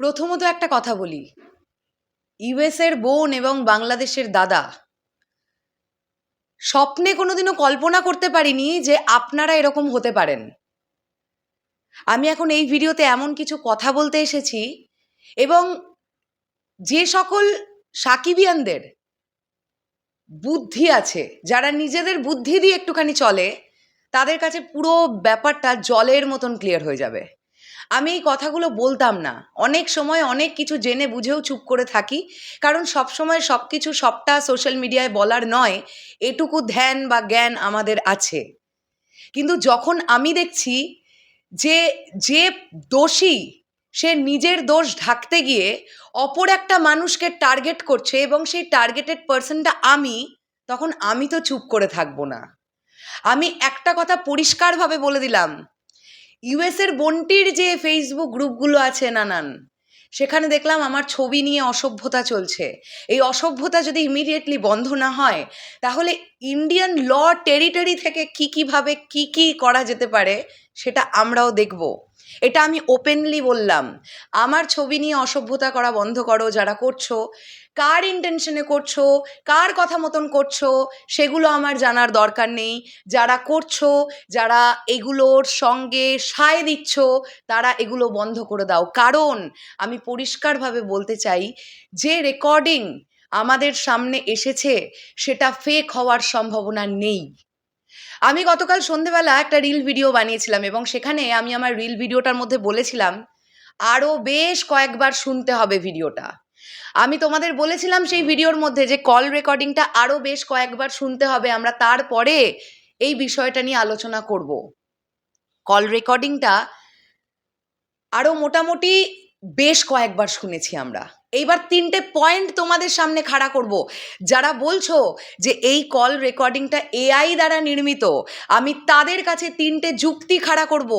প্রথমত একটা কথা বলি। ইউএসের বোন এবং বাংলাদেশের দাদা। স্বপ্নে কোনোদিনও কল্পনা করতে পারিনি যে আপনারা এরকম হতে পারেন। আমি এখন এই ভিডিওতে এমন কিছু কথা বলতে এসেছি এবং যে সকল সাকিবিয়ানদের বুদ্ধি আছে, যারা নিজেদের বুদ্ধি দিয়ে একটুখানি চলে, তাদের কাছে পুরো ব্যাপারটা জলের মতন ক্লিয়ার হয়ে যাবে। আমি এই কথাগুলো বলতাম না। অনেক সময় অনেক কিছু জেনে বুঝেও চুপ করে থাকি। কারণ সব সময় সব কিছু সবটা সোশ্যাল মিডিয়ায় বলার নয়, এটুকু ধ্যান বা জ্ঞান আমাদের আছে। কিন্তু যখন আমি দেখছি যে যে দোষী, সে নিজের দোষ ঢাকতে গিয়ে অপর একটা মানুষকে টার্গেট করছে এবং সেই টার্গেটেড পার্সনটা আমি, তখন আমি তো চুপ করে থাকব না। আমি একটা কথা পরিষ্কারভাবে বলে দিলাম ইউএসের বন্টির যে ফেসবুক গ্রুপগুলো আছে, নানান, সেখানে দেখলাম আমার ছবি নিয়ে অসভ্যতা চলছে। এই অসভ্যতা যদি ইমিডিয়েটলি বন্ধ না হয়, তাহলে ইন্ডিয়ান ল টেরিটরি থেকে কী কীভাবে কী কী করা যেতে পারে, সেটা আমরাও দেখব। এটা আমি ওপেনলি বললাম। আমার ছবি নিয়ে অসভ্যতা করা বন্ধ করো, যারা করছ কার ইন্টেনশনে করছ, কার কথা মতন করছ, সেগুলো আমার জানার দরকার নেই। যারা করছ, যারা এগুলোর সঙ্গে সায় দিচ্ছ, তারা এগুলো বন্ধ করে দাও। কারণ আমি পরিষ্কারভাবে বলতে চাই, যে রেকর্ডিং আমাদের সামনে এসেছে, সেটা ফেক হওয়ার সম্ভাবনা নেই। আমি গতকাল সন্ধেবেলা একটা রিল ভিডিও বানিয়েছিলাম এবং সেখানে আমি আমার রিল ভিডিওটার মধ্যে বলেছিলাম আরও বেশ কয়েকবার শুনতে হবে ভিডিওটা আমি তোমাদের বলেছিলাম সেই ভিডিওর মধ্যে যে কল রেকর্ডিংটা আরও বেশ কয়েকবার শুনতে হবে, আমরা তারপরে এই বিষয়টা নিয়ে আলোচনা করব। কল রেকর্ডিংটা আরও মোটামুটি বেশ কয়েকবার শুনেছি আমরা। এইবার তিনটে পয়েন্ট তোমাদের সামনে খাড়া করব। যারা বলছো যে এই কল রেকর্ডিংটা এআই দ্বারা নির্মিত, আমি তাদের কাছে তিনটে যুক্তি খাড়া করব।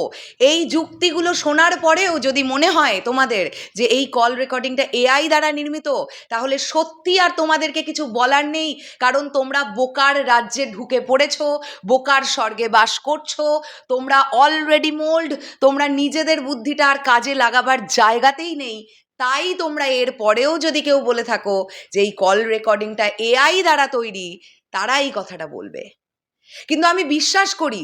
এই যুক্তিগুলো শোনার পরেও যদি মনে হয় তোমাদের যে এই কল রেকর্ডিংটা এআই দ্বারা নির্মিত, তাহলে সত্যি আর তোমাদেরকে কিছু বলার নেই, কারণ তোমরা বোকার রাজ্যে ঢুকে পড়েছো, বোকার স্বর্গে বাস করছ, তোমরা অলরেডি মোল্ড তোমরা নিজেদের বুদ্ধিটা আর কাজে লাগাবার জায়গাতেই নেই। তাই তোমরা এর পরেও যদি কেউ বলে থাকো যে এই কল রেকর্ডিংটা এআই দ্বারা তৈরি, তারা এই কথাটা বলবে। কিন্তু আমি বিশ্বাস করি,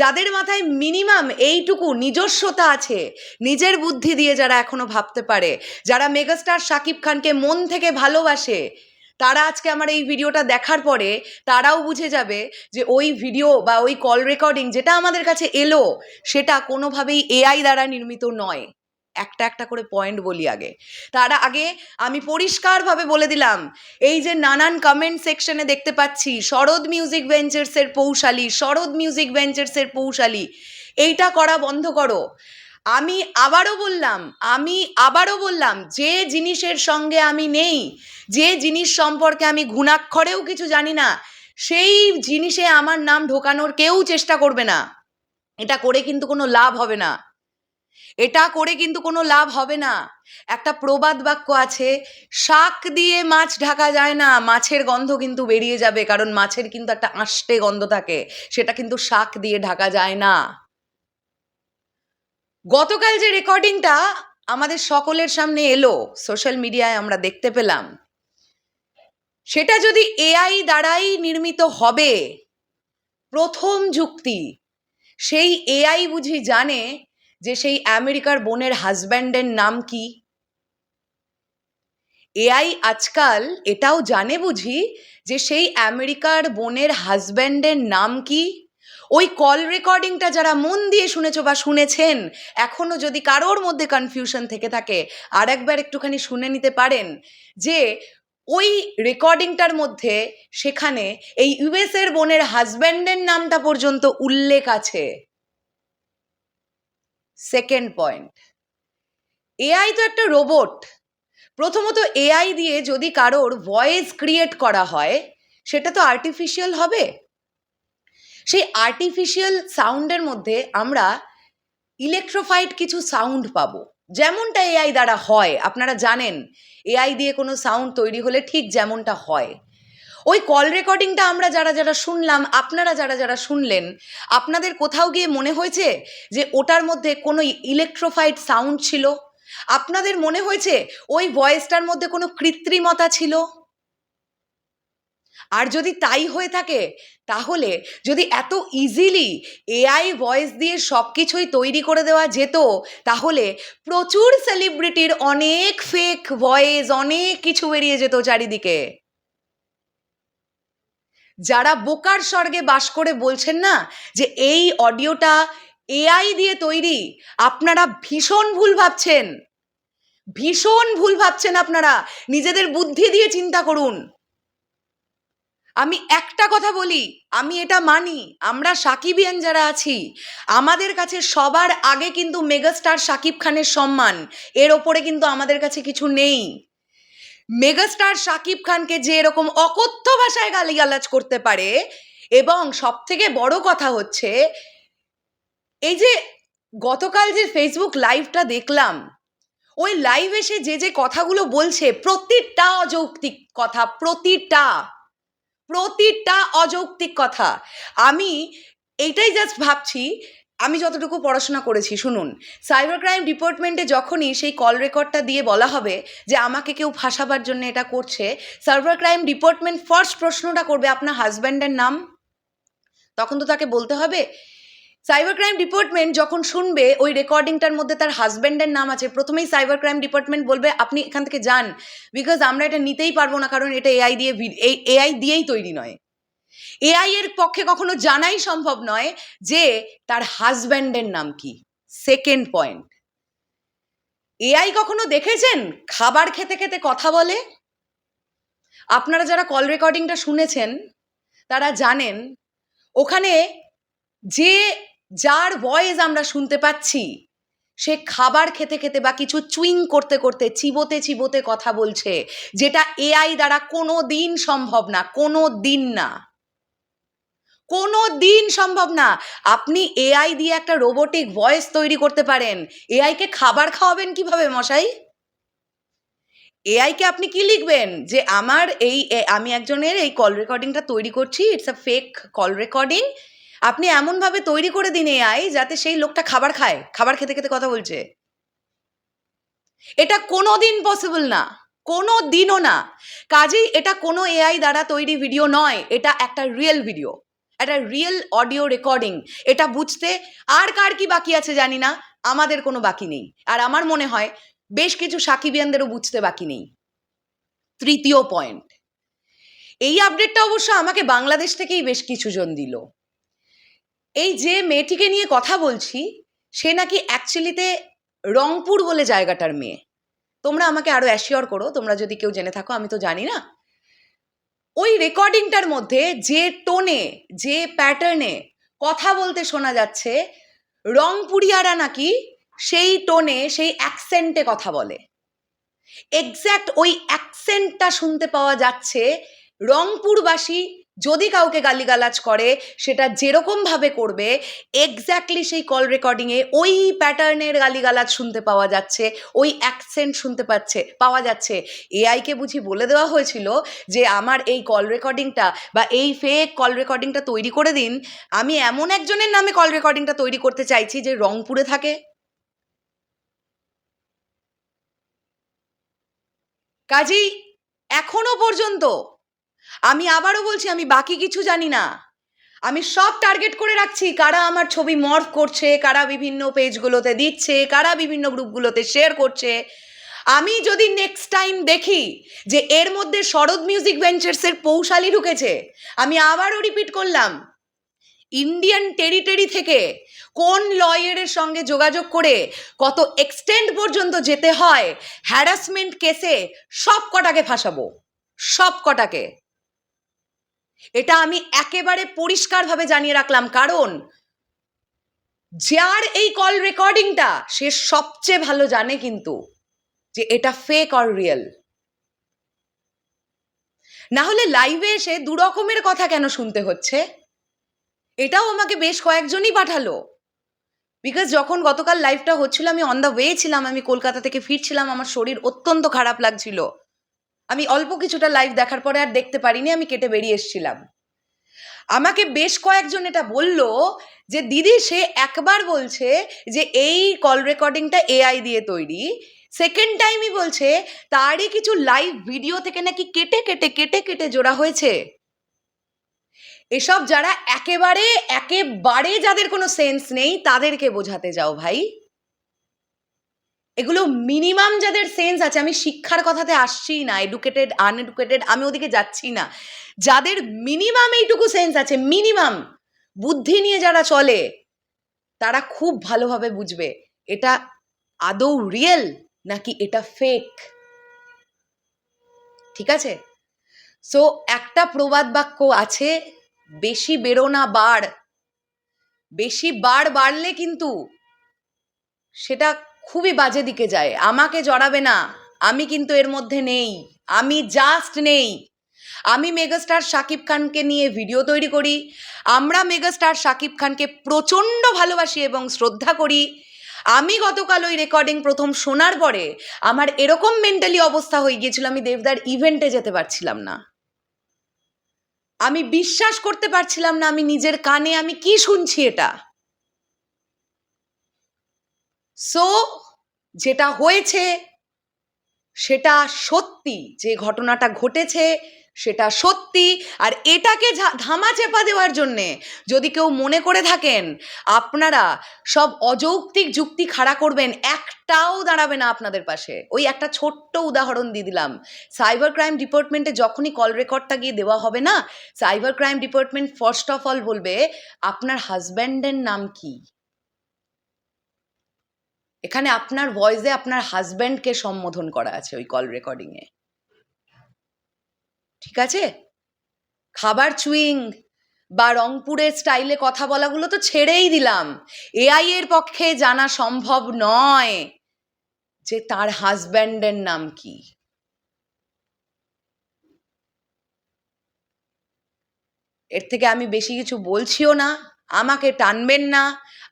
যাদের মাথায় মিনিমাম এইটুকু নিজস্বতা আছে, নিজের বুদ্ধি দিয়ে যারা এখনও ভাবতে পারে, যারা মেগাস্টার শাকিব খানকে মন থেকে ভালোবাসে, তারা আজকে আমার এই ভিডিওটা দেখার পরে তারাও বুঝে যাবে যে ওই ভিডিও বা ওই কল রেকর্ডিং যেটা আমাদের কাছে এলো, সেটা কোনোভাবেই এআই দ্বারা নির্মিত নয়। একটা একটা করে পয়েন্ট বলি আগে। তার আগে আমি পরিষ্কারভাবে বলে দিলাম, এই যে নানান কমেন্ট সেকশনে দেখতে পাচ্ছি, শরৎ মিউজিক ভেঞ্চার্সের পৌশালী, শরৎ মিউজিক ভেঞ্চার্সের পৌশালী, এইটা করা বন্ধ করো। আমি আবারও বললাম, আমি আবারও বললাম, যে জিনিসের সঙ্গে আমি নেই, যে জিনিস সম্পর্কে আমি ঘুণাক্ষরেও কিছু জানি না, সেই জিনিসে আমার নাম ঢোকানোর কেউ চেষ্টা করবে না। এটা করে কিন্তু কোনো লাভ হবে না। এটা করে কিন্তু কোনো লাভ হবে না। একটা প্রবাদ বাক্য আছে, শাক দিয়ে মাছ ঢাকা যায় না, মাছের গন্ধ কিন্তু বেরিয়ে যাবে, কারণ মাছের কিন্তু একটা আষ্টে গন্ধ থাকে, সেটা কিন্তু শাক দিয়ে ঢাকা যায় না। গতকাল যে রেকর্ডিংটা আমাদের সকলের সামনে এলো, সোশ্যাল মিডিয়ায় আমরা দেখতে পেলাম। সেটা যদি এআই দ্বারাই নির্মিত হবে, প্রথম যুক্তি, সেই এআই বুঝি জানে যে সেই আমেরিকার বোনের হাজব্যান্ডের নাম কি? এআই আজকাল এটাও জানে বুঝি যে সেই আমেরিকার বোনের হাজব্যান্ডের নাম কি? ওই কল রেকর্ডিংটা যারা মন দিয়ে শুনেছ বা শুনেছেন, এখনও যদি কারোর মধ্যে কনফিউশন থেকে থাকে আর একবার একটুখানি শুনে নিতে পারেন যে ওই রেকর্ডিংটার মধ্যে সেখানে এই ইউএসের বোনের হাজব্যান্ডের নামটা পর্যন্ত উল্লেখ আছে। সেকেন্ড পয়েন্ট এআই তো একটা রোবট প্রথমত এআই দিয়ে যদি কারোর ভয়েস ক্রিয়েট করা হয়, সেটা তো আর্টিফিশিয়াল হবে। সেই আর্টিফিশিয়াল সাউন্ডের মধ্যে আমরা ইলেকট্রোফাইড কিছু সাউন্ড পাবো। যেমনটা এআই দ্বারা হয়, আপনারা জানেন এআই দিয়ে কোনো সাউন্ড তৈরি হলে ঠিক যেমনটা হয়। ওই কল রেকর্ডিংটা আমরা যারা যারা শুনলাম, আপনারা যারা যারা শুনলেন, আপনাদের কোথাও গিয়ে মনে হয়েছে যে ওটার মধ্যে কোনো ইলেকট্রোফাইড সাউন্ড ছিল? আপনাদের মনে হয়েছে ওই ভয়েসটার মধ্যে কোনো কৃত্রিমতা ছিল? আর যদি তাই হয়ে থাকে, তাহলে যদি এত ইজিলি এআই ভয়েস দিয়ে সব কিছুই তৈরি করে দেওয়া যেত, তাহলে প্রচুর সেলিব্রিটির অনেক ফেক ভয়েস অনেক কিছু বেরিয়ে যেত চারিদিকে। যারা বোকার স্বর্গে বাস করে বলছেন না যে এই অডিওটা এআই দিয়ে তৈরি, আপনারা ভীষণ ভুল ভাবছেন। ভীষণ ভুল ভাবছেন আপনারা। নিজেদের বুদ্ধি দিয়ে চিন্তা করুন। আমি একটা কথা বলি, আমি এটা মানি, আমরা সাকিবিয়ান যারা আছি, আমাদের কাছে সবার আগে কিন্তু মেগাস্টার সাকিব খানের সম্মান, এর ওপরে কিন্তু আমাদের কাছে কিছু নেই। মেগাস্টার সাকিব খানকে যে এরকম অকথ্য ভাষায় গালিগালাজ করতে পারে, এবং সব থেকে বড় কথা হচ্ছে, এই যে গতকাল যে ফেসবুক লাইভটা দেখলাম, ওই লাইভ এসে যে যে কথাগুলো বলছে, প্রতিটা অযৌক্তিক কথা, প্রতিটা প্রতিটা অযৌক্তিক কথা, আমি এইটাই জাস্ট ভাবছি আমি যতটুকু পড়াশোনা করেছি, শুনুন। সাইবার ক্রাইম ডিপার্টমেন্টে যখনই সেই কল রেকর্ডটা দিয়ে বলা হবে যে আমাকে কেউ ফাঁসাবার জন্য এটা করছে সাইবার ক্রাইম ডিপার্টমেন্ট ফার্স্ট প্রশ্নটা করবে আপনার হাজব্যান্ডের নাম। তখন তো তাকে বলতে হবে। সাইবার ক্রাইম ডিপার্টমেন্ট যখন শুনবে, ওই রেকর্ডিংটার মধ্যে তার হাজব্যান্ডের নাম আছে। প্রথমেই সাইবার ক্রাইম ডিপার্টমেন্ট বলবে, আপনি এখান থেকে যান। বিকজ আমরা এটা নিতেই পারব না, কারণ এটা এআই দিয়ে এআই দিয়েই তৈরি নয়। এআই এর পক্ষে কখনো জানাই সম্ভব নয় যে তার হাজব্যান্ডের নাম কি। সেকেন্ড পয়েন্ট এআই কখনো দেখেছেন খাবার খেতে খেতে কথা বলে? আপনারা যারা কল রেকর্ডিংটা শুনেছেন, তারা জানেন, ওখানে যে যার ভয়েস আমরা শুনতে পাচ্ছি, সে খাবার খেতে খেতে বা কিছু চুইং করতে করতে চিবোতে চিবোতে কথা বলছে, যেটা এআই দ্বারা কোনো দিন সম্ভব না কোনো দিন না। কোনো দিন সম্ভব না। আপনি এআই দিয়ে একটা রোবোটিক ভয়েস তৈরি করতে পারেন। এআইকে খাবার খাওয়াবেন কীভাবে, মশাই? এআইকে আপনি কি লিখবেন? যে আমার এই আমি একজনের এই কল রেকর্ডিংটা তৈরি করছি it's a fake call recording আপনি এমনভাবে তৈরি করে দিন এআই যাতে সেই লোকটা খাবার খায়, খাবার খেতে খেতে কথা বলছে। এটা কোনো দিন পসিবল না, কোনো দিনও না। কাজেই এটা কোনো এআই দ্বারা তৈরি ভিডিও নয়, এটা একটা রিয়েল ভিডিও একটা রিয়েল অডিও রেকর্ডিং এটা বুঝতে আর কার কি বাকি আছে জানি না, আমাদের কোনো বাকি নেই। আর আমার মনে হয়, বেশ কিছু সাকিবিয়ানদেরও বুঝতে বাকি নেই। তৃতীয় পয়েন্ট এই আপডেটটা অবশ্য আমাকে বাংলাদেশ থেকেই বেশ কিছুজন দিল। এই যে মেয়েটিকে নিয়ে কথা বলছি, সে নাকি অ্যাকচুয়ালিতে রংপুর বলে জায়গাটার মেয়ে। তোমরা আমাকে আরও অ্যাসিওর করো, তোমরা যদি কেউ জেনে থাকো, আমি তো জানি না। ওই রেকর্ডিংটার মধ্যে যে টোনে, যে প্যাটার্নে কথা বলতে শোনা যাচ্ছে, রংপুরিয়ারা নাকি সেই টোনে, সেই অ্যাকসেন্টে কথা বলে। এক্স্যাক্ট ওই অ্যাকসেন্টটা শুনতে পাওয়া যাচ্ছে রংপুরবাসী যদি কাউকে গালিগালাজ করে, সেটা যেরকম ভাবে করবে এক্স্যাক্টলি সেই কল রেকর্ডিংয়ে ওই প্যাটার্নের গালিগালাজ শুনতে পাওয়া যাচ্ছে, ওই অ্যাকসেন্ট শুনতে পাচ্ছে, পাওয়া যাচ্ছে। এআইকে বুঝি বলে দেওয়া হয়েছিল যে, আমার এই কল রেকর্ডিংটা বা এই ফেক কল রেকর্ডিংটা তৈরি করে দিন। আমি এমন একজনের নামে কল রেকর্ডিংটা তৈরি করতে চাইছি যে, রংপুরে থাকে। কাজেই এখনও পর্যন্ত আমি আবারও বলছি, আমি বাকি কিছু জানি না। আমি সব টার্গেট করে রাখছি, কারা আমার ছবি মর্ফ করছে, কারা বিভিন্ন পেজগুলোতে দিচ্ছে, কারা বিভিন্ন গ্রুপগুলোতে শেয়ার করছে। আমি যদি নেক্সট টাইম দেখি যে এর মধ্যে শরৎ মিউজিক ভেঞ্চার্সের পৌশালি ঢুকেছে, আমি আবারও রিপিট করলাম ইন্ডিয়ান টেরিটরি থেকে কোন লয়ারের সঙ্গে যোগাযোগ করে কত এক্সটেন্ড পর্যন্ত যেতে হয় হ্যারাসমেন্ট কেসে সব কটাকে ফাঁসাবো সব কটাকে এটা আমি একেবারে পরিষ্কারভাবে জানিয়ে রাখলাম। কারণ যার এই কল রেকর্ডিংটা সে সবচেয়ে ভালো জানে কিন্তু যে এটা ফেক অর রিয়েল না হলে লাইভে এসে দু রকমের কথা কেন শুনতে হচ্ছে? এটাও আমাকে বেশ কয়েকজনই পাঠালো। বিকজ যখন গতকাল লাইভটা হচ্ছিল, আমি অন দ্য ওয়ে ছিলাম, আমি কলকাতা থেকে ফিরছিলাম, আমার শরীর অত্যন্ত খারাপ লাগছিল। আমি অল্প কিছুটা লাইভ দেখার পরে আর দেখতে পারিনি, আমি কেটে বেরিয়ে এসেছিলাম। আমাকে বেশ কয়েকজন এটা বলল যে, দিদি, সে একবার বলছে যে, এই কল রেকর্ডিংটা এআই দিয়ে তৈরি। সেকেন্ড টাইমই বলছে, তারই কিছু লাইভ ভিডিও থেকে নাকি কেটে কেটে কেটে কেটে জোড়া হয়েছে। এসব যারা একেবারে একেবারে যাদের কোনো সেন্স নেই, তাদেরকে বোঝাতে যাও ভাই। এগুলো মিনিমাম যাদের সেন্স আছে, আমি শিক্ষার কথাতে আসছি না এডুকেটেড আনএডুকেটেড আমি ওদিকে যাচ্ছি না। যাদের মিনিমাম এইটুকু সেন্স আছে মিনিমাম বুদ্ধি নিয়ে যারা চলে, তারা খুব ভালোভাবে বুঝবে, এটা আদৌ রিয়েল নাকি এটা ফেক ঠিক আছে? সো একটা প্রবাদ বাক্য আছে, বেশি বেরো না, বাড়। বেশি বাড় বাড়লে কিন্তু সেটা খুবই বাজে দিকে যায়। আমাকে জড়াবে না। আমি কিন্তু এর মধ্যে নেই। আমি জাস্ট নেই। আমি মেগাস্টার শাকিব খানকে নিয়ে ভিডিও তৈরি করি। আমরা মেগাস্টার শাকিব খানকে প্রচণ্ড ভালোবাসি এবং শ্রদ্ধা করি। আমি গতকাল ওই রেকর্ডিং প্রথম শোনার পরে আমার এরকম মেন্টালি অবস্থা হয়ে গিয়েছিল, আমি দেবদার ইভেন্টে যেতে পারছিলাম না। আমি বিশ্বাস করতে পারছিলাম না আমি নিজের কানে আমি কি শুনছি এটা। সো যেটা হয়েছে, সেটা সত্যি। যে ঘটনাটা ঘটেছে, সেটা সত্যি। আর এটাকে ধামা চেপা দেওয়ার জন্যে যদি কেউ মনে করে থাকেন, আপনারা সব অযৌক্তিক যুক্তি খাড়া করবেন, একটাও দাঁড়াবে না আপনাদের পাশে। ওই একটা ছোট্ট উদাহরণ দিয়ে দিলাম। সাইবার ক্রাইম ডিপার্টমেন্টে যখনই কল রেকর্ডটা গিয়ে দেওয়া হবে না cyber crime department first of all বলবে, আপনার হাজব্যান্ডের নাম কি? এখানে আপনার ভয়েসে আপনার হাজব্যান্ডকে সম্বোধন করা আছে ওই কল রেকর্ডিংয়ে ঠিক আছে? খাবার চুইং বা রংপুরের স্টাইলে কথা বলাগুলো তো ছেড়েই দিলাম। এআই এর পক্ষে জানা সম্ভব নয় যে তার হাজব্যান্ডের নাম কি। এর থেকে আমি বেশি কিছু বলছিও না। আমাকে টানবেন না।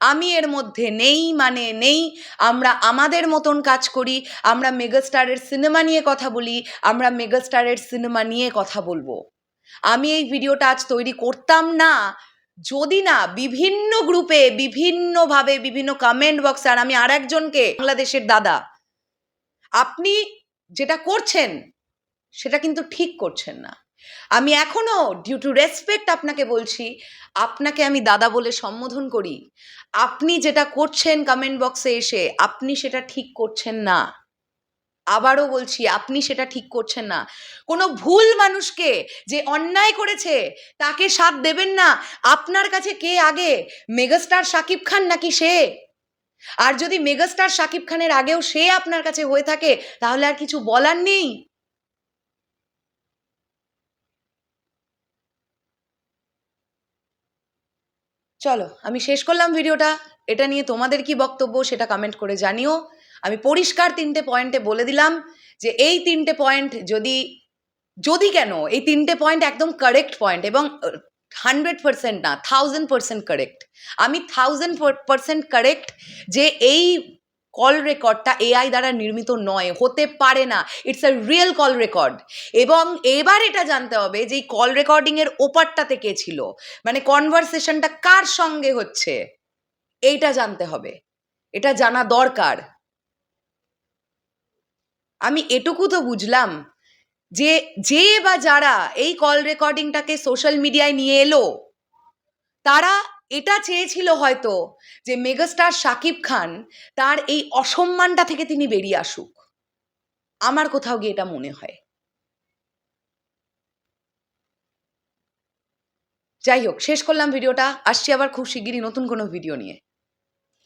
আমি এর মধ্যে নেই মানে নেই। আমরা আমাদের মতন কাজ করি। আমরা মেগাস্টারের সিনেমা নিয়ে কথা বলি। আমরা মেগাস্টারের সিনেমা নিয়ে কথা বলব। আমি এই ভিডিওটা আজ তৈরি করতাম না। যদি না, বিভিন্ন গ্রুপে, বিভিন্নভাবে, বিভিন্ন কমেন্ট বক্সে আর আমি আর একজনকে বাংলাদেশের দাদা, আপনি যেটা করছেন, সেটা কিন্তু ঠিক করছেন না। আমি এখনও ডিউ টু রেসপেক্ট আপনাকে বলছি, আপনাকে আমি দাদা বলে সম্বোধন করি। আপনি যেটা করছেন কমেন্ট বক্সে এসে, আপনি সেটা ঠিক করছেন না। আবারও বলছি, আপনি সেটা ঠিক করছেন না। কোনো ভুল মানুষকে যে অন্যায় করেছে, তাকে সাথ দেবেন না। আপনার কাছে কে আগে? মেগাস্টার শাকিব খান নাকি সে? আর যদি মেগাস্টার শাকিব খানের আগেও সে আপনার কাছে হয়ে থাকে, তাহলে আর কিছু বলার নেই। চলো, আমি শেষ করলাম ভিডিওটা। এটা নিয়ে তোমাদের কি বক্তব্য সেটা কমেন্ট করে জানিও। আমি পরিষ্কার তিনটে পয়েন্টে বলে দিলাম যে এই তিনটে পয়েন্ট যদি যদি কেন, এই তিনটে পয়েন্ট একদম কারেক্ট পয়েন্ট এবং হান্ড্রেড পার্সেন্ট না থাউজেন্ড পার্সেন্ট কারেক্ট আমি থাউজেন্ড পার্সেন্ট কারেক্ট যে এই কল রেকর্ডটা এআই দ্বারা নির্মিত নয়, হতে পারে না। It's a real call record এবং এবার এটা জানতে হবে যে এই কল রেকর্ডিংয়ের ওপারটাতে কে ছিল? মানে কনভারসেশনটা কার সঙ্গে হচ্ছে? এইটা জানতে হবে। এটা জানা দরকার। আমি এটুকু তো বুঝলাম যে যে বা যারা এই কল রেকর্ডিংটাকে সোশ্যাল মিডিয়ায় নিয়ে এলো, তারা এটা চেয়েছিল হয়তো যে মেগাস্টার শাকিব খান তার এই অসম্মানটা থেকে তিনি বেরিয়ে আসুক। আমার কোথাও গিয়ে এটা মনে হয়। যাই হোক, শেষ করলাম ভিডিওটা। আসছি আবার খুব শিগগিরই নতুন কোনো ভিডিও নিয়ে।